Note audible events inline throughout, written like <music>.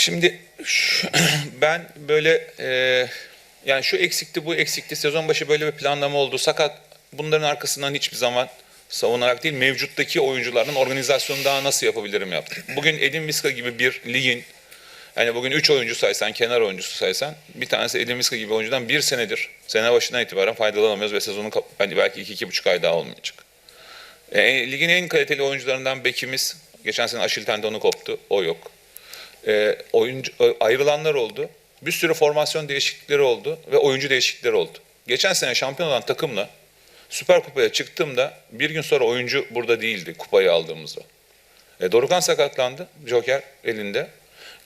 Şimdi şu- <clears throat> ben böyle e, yani şu eksikti bu eksikti sezon başı böyle bir planlama oldu. Sakat bunların arkasından hiçbir zaman savunarak değil mevcuttaki oyuncuların organizasyonu daha nasıl yapabilirim yaptım. Bugün Edin Viska gibi bir ligin yani bugün 3 oyuncu saysan, kenar oyuncusu saysan bir tanesi Edin Viska gibi oyuncudan bir senedir sene başından itibaren faydalanamıyoruz ve sezonun hani belki 2-2,5 ay daha olmayacak. E, ligin en kaliteli oyuncularından bekimiz geçen sene Aşil tendonu koptu. O yok. E, oyuncu ayrılanlar oldu. Bir sürü formasyon değişiklikleri oldu ve oyuncu değişiklikleri oldu. Geçen sene şampiyon olan takımla Süper Kupa'ya çıktığımda bir gün sonra oyuncu burada değildi kupayı aldığımızda. E, Dorukan sakatlandı. Joker elinde.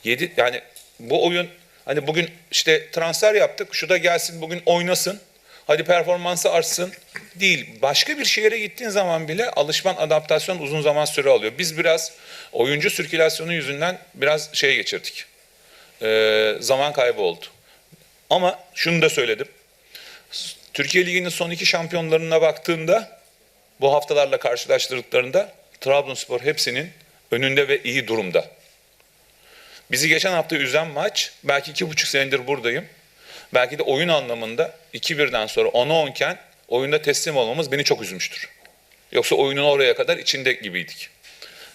Yedi, yani bu oyun hani bugün işte transfer yaptık. Şu da gelsin bugün oynasın. Hadi performansı artsın. Değil. Başka bir şehre gittiğin zaman bile alışman adaptasyon uzun zaman süre alıyor. Biz biraz oyuncu sirkülasyonu yüzünden biraz şey geçirdik. E, zaman kaybı oldu. Ama şunu da söyledim. Türkiye Ligi'nin son iki şampiyonlarına baktığında bu haftalarla karşılaştırdıklarında Trabzonspor hepsinin önünde ve iyi durumda. Bizi geçen hafta üzen maç, belki iki buçuk senedir buradayım. Belki de oyun anlamında 2-1'den sonra 10'a 10 iken oyunda teslim olmamız beni çok üzmüştür. Yoksa oyunun oraya kadar içinde gibiydik.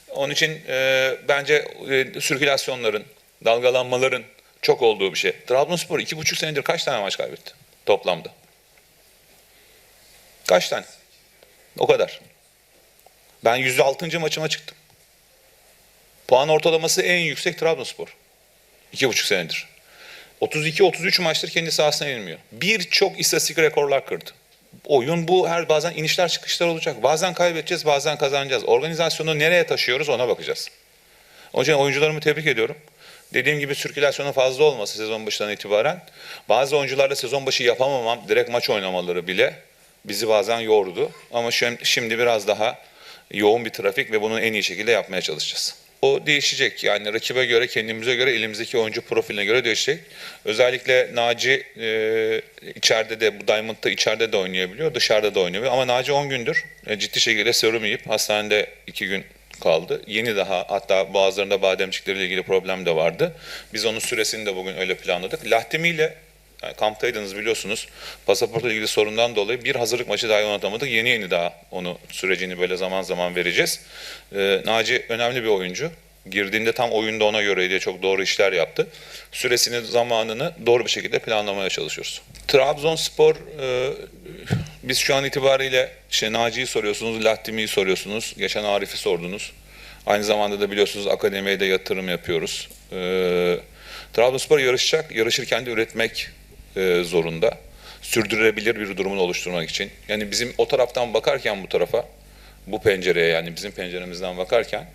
Onun için e, bence e, sirkülasyonların, dalgalanmaların çok olduğu bir şey. Trabzonspor iki buçuk senedir kaç tane maç kaybetti toplamda? Kaç tane? O kadar. Ben 106. maçıma çıktım. Puan ortalaması en yüksek Trabzonspor. İki buçuk senedir. 32-33 maçtır kendi sahasına yenilmiyor. Birçok istatistik rekorlar kırdı. Oyun bu her bazen inişler çıkışlar olacak. Bazen kaybedeceğiz bazen kazanacağız. Organizasyonu nereye taşıyoruz ona bakacağız. Onun için oyuncularımı tebrik ediyorum. Dediğim gibi sirkülasyonun fazla olması sezon başından itibaren bazı oyuncularla sezon başı yapamamam direkt maç oynamaları bile bizi bazen yordu. Ama şimdi biraz daha yoğun bir trafik ve bunu en iyi şekilde yapmaya çalışacağız. O değişecek yani rakibe göre, kendimize göre, elimizdeki oyuncu profiline göre değişecek. Özellikle Naci e, içeride de, bu Diamond'da içeride de oynayabiliyor, dışarıda da oynayabiliyor. Ama Naci 10 gündür e, ciddi şekilde serum yiyip hastanede 2 gün kaldı. Yeni daha hatta boğazlarında bademcikleriyle ilgili problem de vardı. Biz onun süresini de bugün öyle planladık. Lahtimi ile yani kamptaydınız biliyorsunuz. Pasaportla ilgili sorundan dolayı bir hazırlık maçı daha oynatamadık. Yeni yeni daha onu sürecini böyle zaman zaman vereceğiz. Ee, Naci önemli bir oyuncu. Girdiğinde tam oyunda ona göreydi. Çok doğru işler yaptı. Süresini, zamanını doğru bir şekilde planlamaya çalışıyoruz. Trabzonspor e, biz şu an itibariyle işte Naci'yi soruyorsunuz, Lattimi'yi soruyorsunuz. Geçen Arif'i sordunuz. Aynı zamanda da biliyorsunuz akademiye de yatırım yapıyoruz. Ee, Trabzonspor yarışacak, yarışırken de üretmek e, zorunda. Sürdürülebilir bir durumun oluşturmak için. Yani bizim o taraftan bakarken bu tarafa, bu pencereye yani bizim penceremizden bakarken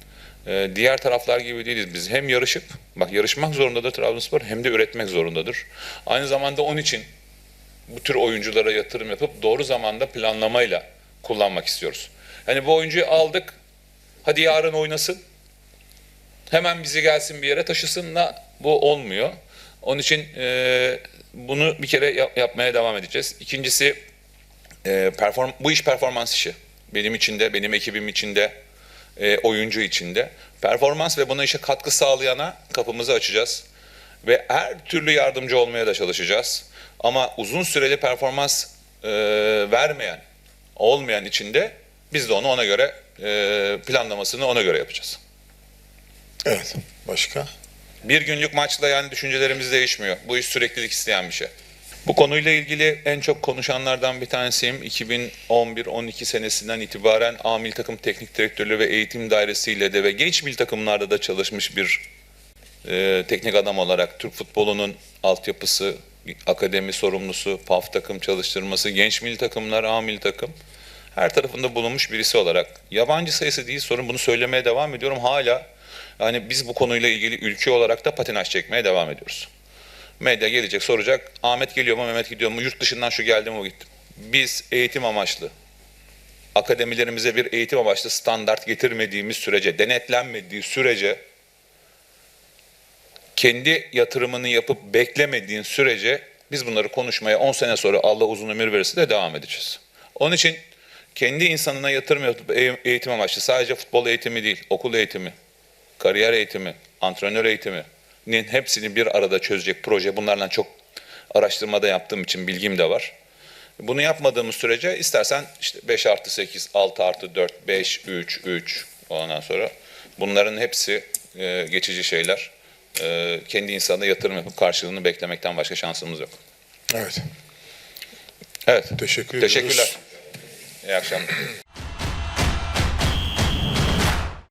e, diğer taraflar gibi değiliz. Biz hem yarışıp, bak yarışmak zorundadır Trabzonspor hem de üretmek zorundadır. Aynı zamanda onun için bu tür oyunculara yatırım yapıp doğru zamanda planlamayla kullanmak istiyoruz. Yani bu oyuncuyu aldık, hadi yarın oynasın, hemen bizi gelsin bir yere taşısınla bu olmuyor. Onun için e, bunu bir kere yap- yapmaya devam edeceğiz. İkincisi e, perform bu iş performans işi. Benim için de, benim ekibim için de, e, oyuncu için de. Performans ve buna işe katkı sağlayana kapımızı açacağız. Ve her türlü yardımcı olmaya da çalışacağız. Ama uzun süreli performans e, vermeyen, olmayan için de biz de onu ona göre e, planlamasını ona göre yapacağız. Evet. Başka? Bir günlük maçla yani düşüncelerimiz değişmiyor. Bu iş süreklilik isteyen bir şey. Bu konuyla ilgili en çok konuşanlardan bir tanesiyim. 2011-12 senesinden itibaren A Milli Takım Teknik Direktörlüğü ve Eğitim Dairesi'yle de ve genç milli takımlarda da çalışmış bir e, teknik adam olarak Türk futbolunun altyapısı, akademi sorumlusu, PAF takım çalıştırması, genç milli takımlar, A milli takım her tarafında bulunmuş birisi olarak. Yabancı sayısı değil sorun bunu söylemeye devam ediyorum. Hala yani biz bu konuyla ilgili ülke olarak da patinaj çekmeye devam ediyoruz. Medya gelecek soracak Ahmet geliyor mu Mehmet gidiyor mu yurt dışından şu geldi mi o gitti. Biz eğitim amaçlı akademilerimize bir eğitim amaçlı standart getirmediğimiz sürece denetlenmediği sürece kendi yatırımını yapıp beklemediğin sürece biz bunları konuşmaya 10 sene sonra Allah uzun ömür verirse de devam edeceğiz. Onun için kendi insanına yatırım yapıp eğitim amaçlı sadece futbol eğitimi değil, okul eğitimi, kariyer eğitimi, antrenör eğitimi, hepsini bir arada çözecek proje. Bunlarla çok araştırmada yaptığım için bilgim de var. Bunu yapmadığımız sürece istersen işte 5 artı 8, 6 artı 4, 5, 3, 3 ondan sonra bunların hepsi e, geçici şeyler. E, kendi insana yatırım yapıp karşılığını beklemekten başka şansımız yok. Evet. Evet. Teşekkür ediyoruz. Teşekkürler. İyi akşamlar.